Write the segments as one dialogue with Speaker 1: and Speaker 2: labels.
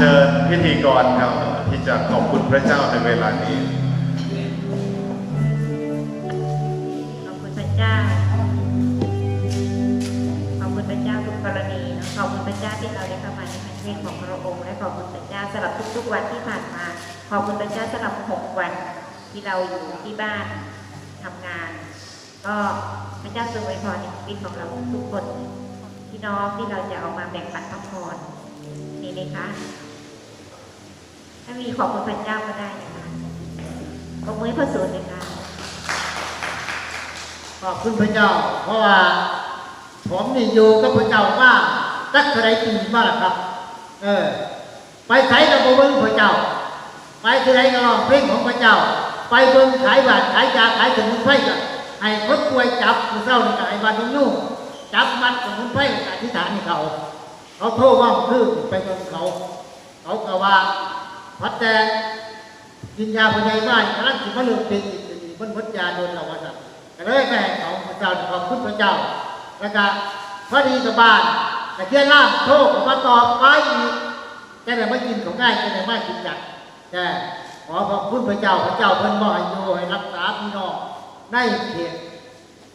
Speaker 1: เชิญพิธีกรครับที่จะขอบคุณพระเจ้าในเวลานี้
Speaker 2: ขอบคุณพระเจ้า ขอบคุณพระเจ้าทุกกรณีนะขอบคุณพระเจ้าที่เราได้เข้ามาในพระเวทของพระองค์ และขอบคุณพระเจ้าสำหรับทุกๆวันที่ผ่านมา ขอบคุณพระเจ้าสำหรับหกวันที่เราอยู่ที่บ้านทำงาน ก็พระเจ้าทรงอวยพรในชีวิตของเราทุกคนพี่น้องที่เราจะออกมาแบ่งปันพระพรนี่ไหมคะ ถ้ามีขอบคุณพระเจ้าก็ได้นะคะขอบมือพระสูตรเลยค่ะ
Speaker 3: ขอบคุณพระเจ้า เพราะว่า ผมนี่อยู่กับพระเจ้ามาสักเท่าไรปีมาแล้วครับ เออ ไปไสกับเบิ้งพระเจ้า ไปที่ไหนก็ร้องเพลงของพระเจ้า ไปเบิ้งขายบาทขายยาขายสมุนไพรกันให้คนป่วยจับผู้เศร้าในก็ให้บ้านนุ่งจับมัดสมุนไพรกับอธิษฐานให้เขา เขาโทษว่าคือไปเบิ้งเขา เขาก็ว่า พัดแต่กินยาพยายบ้านกำลังสิมาเลือกเป็นอีกอีกมันพดยาโดนเราว่าสั่นก็เลยแม่เขาพระเจ้าขอบคุณพระเจ้า แล้วก็พอดีกับบ้านแต่เที่ยล่ามโทษมาตอบไปอีกแค่ไหนไม่กินของง่ายแค่ไหนไม่กินจัดแต่ขอขอบคุณพระเจ้าพระเจ้าเพิ่นบ่ให้อยู่ให้รักษาพี่น้องในเขต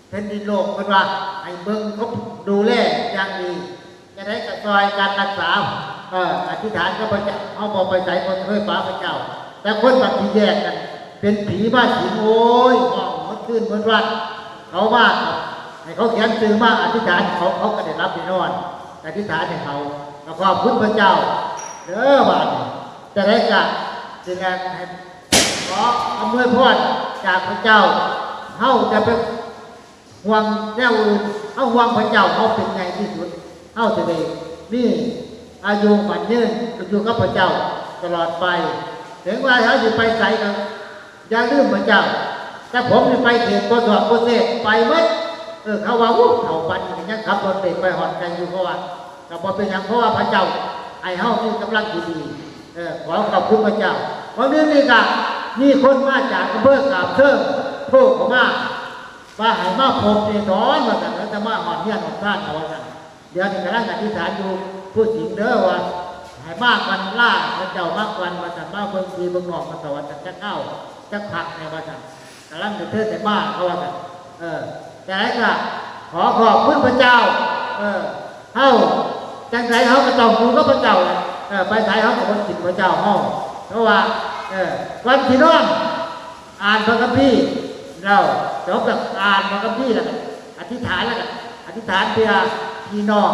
Speaker 3: แผ่นดินโลกเพิ่นว่าให้เบิ่งเขาดูแลอย่างดีจะได้กระซอยการรักษา เอออธิษฐานก็พระเจ้าเอาบอกไปใส่คนเคยฟ้าพระเจ้า แต่คนบางทีแยกกัน เป็นผีบ้านผีโอ้ยห้องมันขึ้นเหมือนวัดเขามาให้เขาเขียนซื้อมากอธิษฐานเขาเขาก็ได้รับไปนอนอธิษฐานให้เขาแล้วก็พุทธพระเจ้าเด้อบาดนี้จะได้กะจึงการให้ขออำนวยพรจากพระเจ้าเฮาจะไปห่วงแนวอื่นเอาห่วงพระเจ้าเขาเป็นไงที่สุดเอาจะได้นี่ อายุฝันยืนอยู่กับพระเจ้าตลอดไป ถึงว่าเขาจะไปใส่กันอย่าลืมพระเจ้า แต่ผมจะไปเขตปสอบปเสษไปหมัดเออเขาว่าวุ้เขาปันอย่างนี้ขับรถเด็กไปหอดกันอยู่เพราะว่าแต่พอเป็นอย่างเพราะว่าพระเจ้าไอ้เฮามีกำลังที่ดีเออขอขอบคุณพระเจ้าวันนี้นี่ก็มีคนมาจากอำเภอกาบเชิงโทษเขามาว่าให้มาพบเจตอนมาสั่แล้วจะมาหอดเฮียนหอดท่านเอาว่าสั่งเดี๋ยวนี้กำลังอธิษฐานอยู่ ผู้สิงเด้อว่าให้มากกันล่าพระเจ้ามากกันมาสั่งมาเบิ่งดีเบิ่งหนอกมาสวัสดิ์จะเข้าจะผักให้าสั่งกำลังจะเทิดแต่มากเขาว่าสั่งเออแต่ให้ก็ขอขอบคุณพระเจ้า เออเฮาจังไรเฮาก็ต้องดูกับพระเจ้าแหละเออไปไสเฮาก็บ่กินพระเจ้าเฮาเพราะว่าเออวันที่น้องอ่านพระคัมภีร์เราจบจากอ่านพระคัมภีร์แล้วอธิษฐานแล้วก็อธิษฐานเพื่อพี่น้อง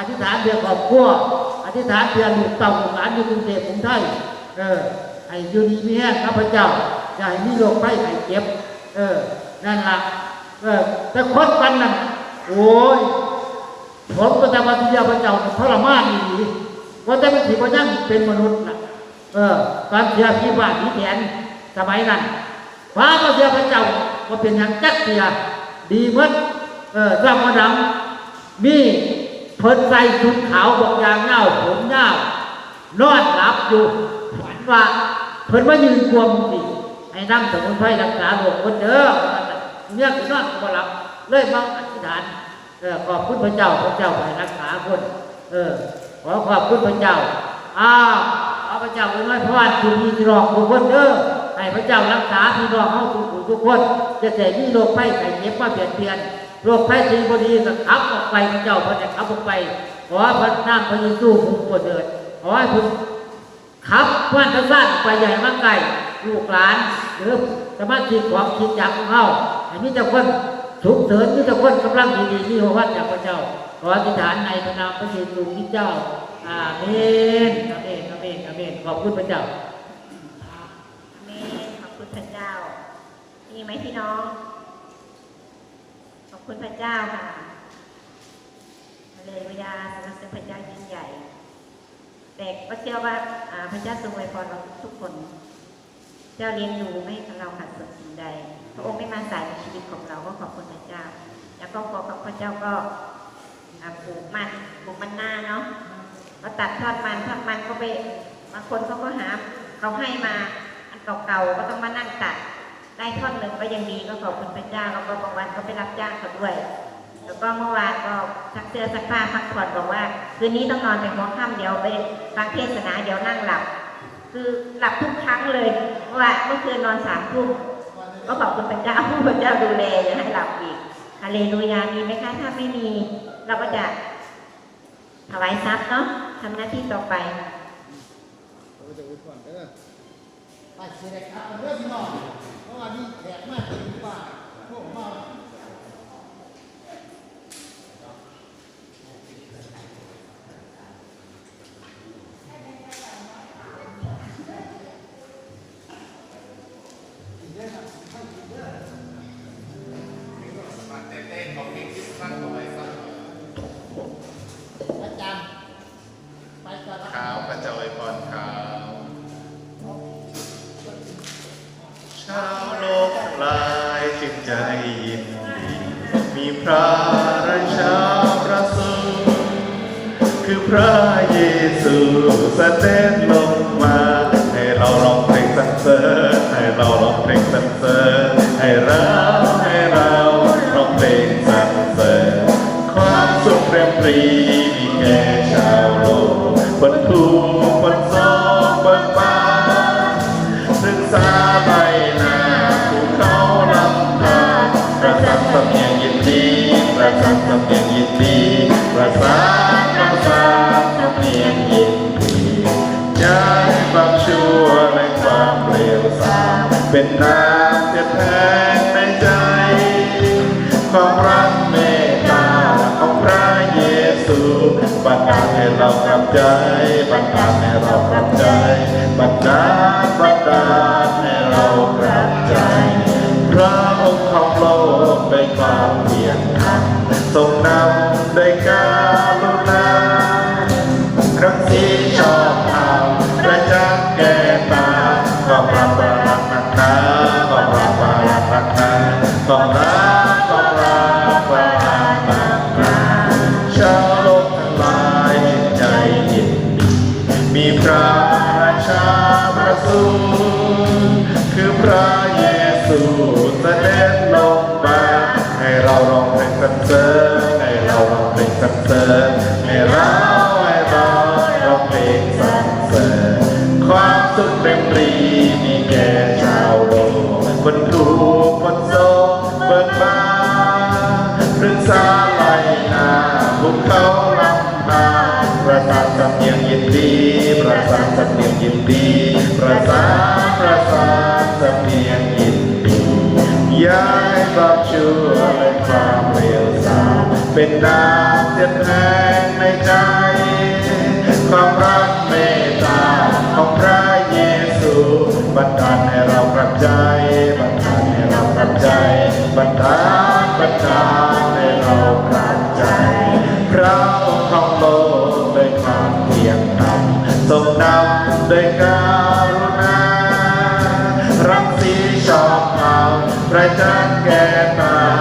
Speaker 3: อธิษฐานเพื่อครอบครัวอธิษฐานเพื่อลูกเต่าลูกหลานอยู่กรุงเทพกรุงไทยเออให้ยู่ดีมีแห้งข้าพเจ้าอย่าให้มีโรคไข้ไข้เจ็บ เออ นั่นละเออ แต่คนกันนั่นโอ้ยผมก็จะมาที่ยวพระเจ้าทรมานอีหลีว่าแต่เป็นผีว่ายังเป็นมนุษย์ล่ะเออความเสียพี่ว่าพี่แขนสมัยนั้นฟ้าก็เสียพระเจ้าว่าเป็นอย่างจักเสียดีมดเออร่ำมาดำมี เพิ่นใส่ชุดขาวบอกยางเงาผมเงานอนหลับอยู่ฝันว่าเพิ่นมายืนกวมสิให้นั่งสมุนไพรรักษาโรคคนเด้อเนี่ยคือนอนก็หลับเลยมาอธิษฐานเออขอบคุณพระเจ้าพระเจ้าให้รักษาคนเออขอขอบคุณพระเจ้าอ้าวเอาพระเจ้าไว้น้อยเพราะว่าทุกมีที่รอกทุกคนเด้อให้พระเจ้ารักษาพี่น้องเฮาทุกผู้ทุกคน จะแต่มีโรคไข้ไข้เจ็บมาเปลี่ยนเปลี่ยน โรคไข้สิ่งบ่ดีก็ขับออกไปพระเจ้าพระจะขับออกไปขอพระนามพระเยซูผู้โปรดเถิดขอให้คุณขับว่านทั้งสั้นไปใหญ่มากไกลลูกหลานหรือสมาชิกของคิดจักของเขาให้มีแต่คนฉุกเฉินมีแต่คนกำลังดีๆมีหัววัดจากพระเจ้าขออธิษฐานในพระนามพระเยซูคริสต์เจ้าอาเมนอาเมนอาเมนอาเมนขอบคุณพระเจ้า
Speaker 2: อาเมนขอบคุณพระเจ้ามีไหมพี่น้อง คุณพระเจ้าค่ะเลลูยาสรรเสริญพระเจ้ายิ่งใหญ่ แต่ก็เชื่อว่าพระเจ้าทรงอวยพรเราทุกคน เจ้าเลี้ยงดูไม่เราขาดส่วนสิ่งใด พระองค์ไม่มาใส่ในชีวิตของเราก็ขอบคุณพระเจ้า แล้วก็ขอขอบพระเจ้าก็ปลูกมันปลูกมันหน้าเนาะก็ตัดทอดมันทอดมันก็ไปบางคนเขาก็หาเขาให้มาอันเก่าๆก็ต้องมานั่งตัด ได้ท่อนหนึ่งก็ยังดีก็ขอบคุณพระเจ้าแล้วก็บางวันก็ไปรับจ้างเขาด้วย แล้วก็เมื่อวานก็ซักเสื้อซักผ้าพักผ่อนบอกว่า คืนนี้ต้องนอนเป็นหัวค่ำเดี๋ยวไปฟังเทศนาเดี๋ยวนั่งหลับ คือหลับทุกครั้งเลยเพราะว่าเมื่อคืนนอนสามทุ่มก็ขอบคุณพระเจ้าผู้พระเจ้าดูแลอย่าให้หลับอีกฮาเลลูยามีไหมคะถ้าไม่มี เราก็จะถวายทรัพย์เนาะทำหน้าที่ต่อไป
Speaker 3: เราจะอุ้ยก่อนเด้อไปเสียครับเรื่องพี่น้องเพราะว่านี่แขกมาก ระ
Speaker 1: ราชาประสูติคือพระเยซูเสด็จลงมา เป็นน้ำจะแทงในใจ ความรักเมตตาของพระเยซูบันดาลให้เรากลับใจบันดาลให้เรากลับใจบันดาลบันดาลให้เรากลับใจ พระองค์ของโลกด้วยความเพียรธรรมทรงนำได้การุ สรรเสริญให้เราให้เราร้องเพลงสรรเสริญความสุขเต็มปรีมีแก่ชาวโลกคนทุกคนโศกเบิกบานพฤกษาไหลนาภูเขาลำธารประสานสำเนียงยินดี ประสานสำเนียงยินดี ประสานประสานสำเนียงยินดีย้ายความชั่วและความเลวทรามเป็นน้ำเจ็บแทงในใจความรักเมตตาของพระเยซูบันดาลให้เรากลับใจบันดาลให้เรากลับใจบันดาลบันดาลให้เรากลับใจพระองค์ของโลกด้วยความเพียรธรรมทรงนำด้วยการุณารักสีชอบธรรมประจักษ์แก่ตา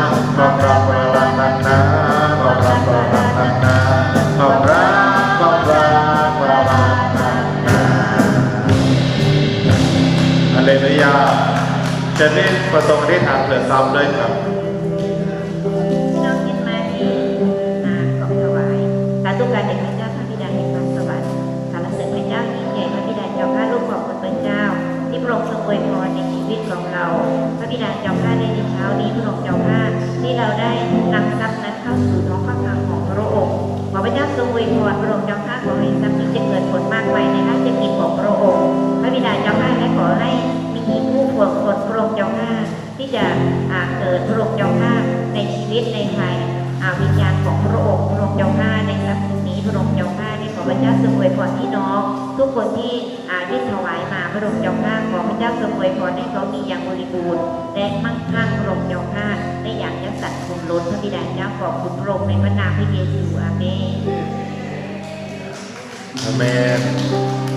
Speaker 1: จะได้ประสงค์ได้ทานเผื่อซ้ำด้วยครับ
Speaker 2: พี่น้องคิดมาที่นาของถวายสาธุการแด่พระเจ้าพระบิดาแห่งฟ้าสวรรค์สรรเสริญพระเจ้ายิ่งใหญ่พระบิดาเจ้าข้าลูกขอบคุณพระเจ้า ที่พระองค์ทรงอวยพรในชีวิตของเรา พระบิดาเจ้าข้าในเช้านี้พระองค์เจ้าข้าที่เราได้นำทรัพย์นั้นเข้าสู่ท้อง มีผู้พวงคนพระองค์เจ้าข้าที่จะเกิดพระองค์เจ้าข้าในชีวิตในภายวิญญาณของพระองค์พระองค์เจ้าข้าในครั้งนี้พระองค์เจ้าข้าได้ขอพระเจ้าทรงอวยพรพี่น้อง ทุกคนที่อาได้ถวายมาพระองค์เจ้าข้าขอพระเจ้าทรงอวยพรให้เขามีอย่างบริบูรณ์และมั่งคั่งพระองค์เจ้าข้าได้อย่างยักษ์สัตว์คุมล้นพระบิดาเจ้าขอบคุณพระองค์ในพระนามพระเยซูอาเมน
Speaker 1: อาเมน